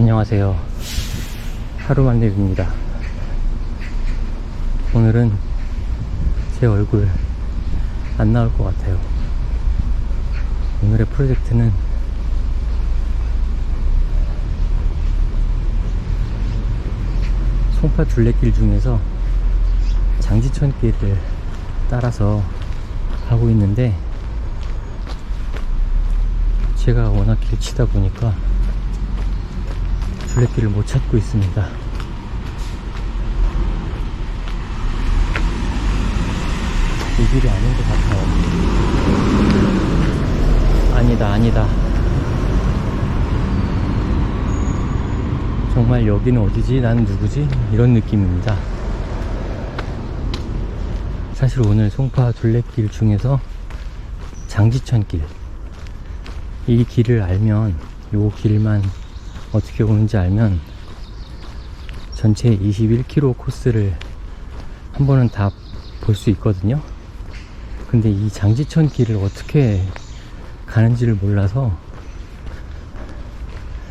안녕하세요. 하루만 랩입니다. 오늘은 제 얼굴 안 나올 것 같아요. 오늘의 프로젝트는 송파 둘레길 중에서 장지천길을 따라서 가고 있는데 제가 워낙 길치다 보니까 둘레길을 못 찾고 있습니다. 이 길이 아닌 것 같아요. 아니다, 아니다. 정말 여기는 어디지? 나는 누구지? 이런 느낌입니다. 사실 오늘 송파 둘레길 중에서 장지천길 이 길을 알면 요 길만 어떻게 오는지 알면 전체 21km 코스를 한 번은 다 볼 수 있거든요. 근데 이 장지천 길을 어떻게 가는지를 몰라서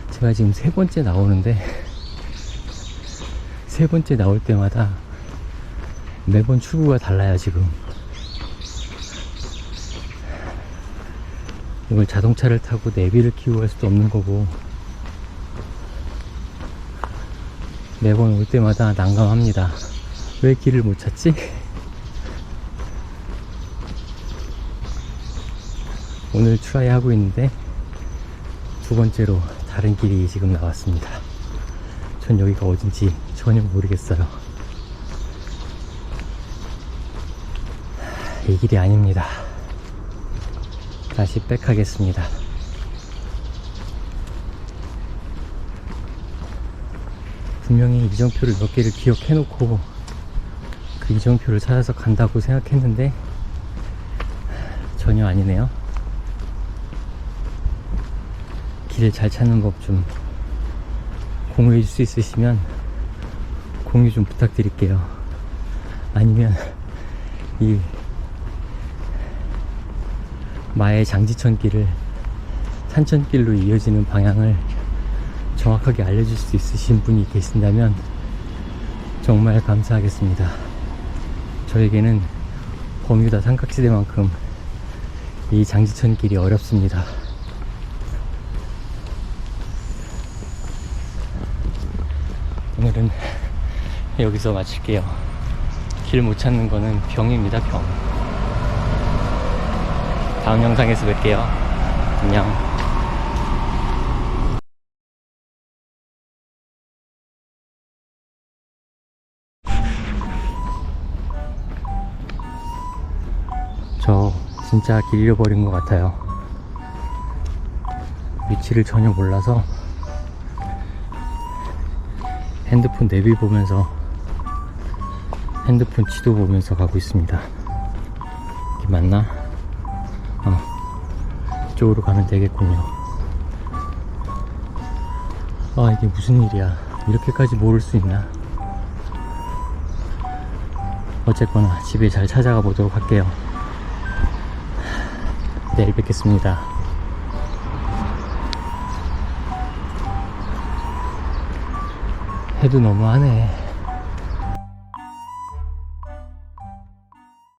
제가 지금 세 번째 나오는데 세 번째 나올 때마다 매번 출구가 달라요 지금 이걸 자동차를 타고 내비를 키우고 할 수도 없는 거고 매번 올 때마다 난감합니다 왜 길을 못 찾지? 오늘 트라이 하고 있는데 두 번째로 다른 길이 지금 나왔습니다 전 여기가 어딘지 전혀 모르겠어요 이 길이 아닙니다. 다시 백하겠습니다. 분명히 이정표를 몇 개를 기억해 놓고 그 이정표를 찾아서 간다고 생각했는데 전혀 아니네요. 길을 잘 찾는 법 좀 공유해 줄 수 있으시면 공유 좀 부탁드릴게요. 아니면 이 마의 장지천 길을 산천길로 이어지는 방향을 정확하게 알려줄 수 있으신 분이 계신다면 정말 감사하겠습니다. 저에게는 버뮤다 삼각지대만큼 이 장지천 길이 어렵습니다. 오늘은 여기서 마칠게요. 길 못 찾는 거는 병입니다, 병. 다음 영상에서 뵐게요. 안녕. 저 진짜 길 잃어버린 것 같아요. 위치를 전혀 몰라서 핸드폰 내비 보면서 핸드폰 지도 보면서 가고 있습니다. 이게 맞나? 어, 이쪽으로 가면 되겠군요. 아, 이게 무슨 일이야. 이렇게까지 모를 수 있나? 어쨌거나 집에 잘 찾아가 보도록 할게요. 내일 뵙겠습니다. 해도 너무하네.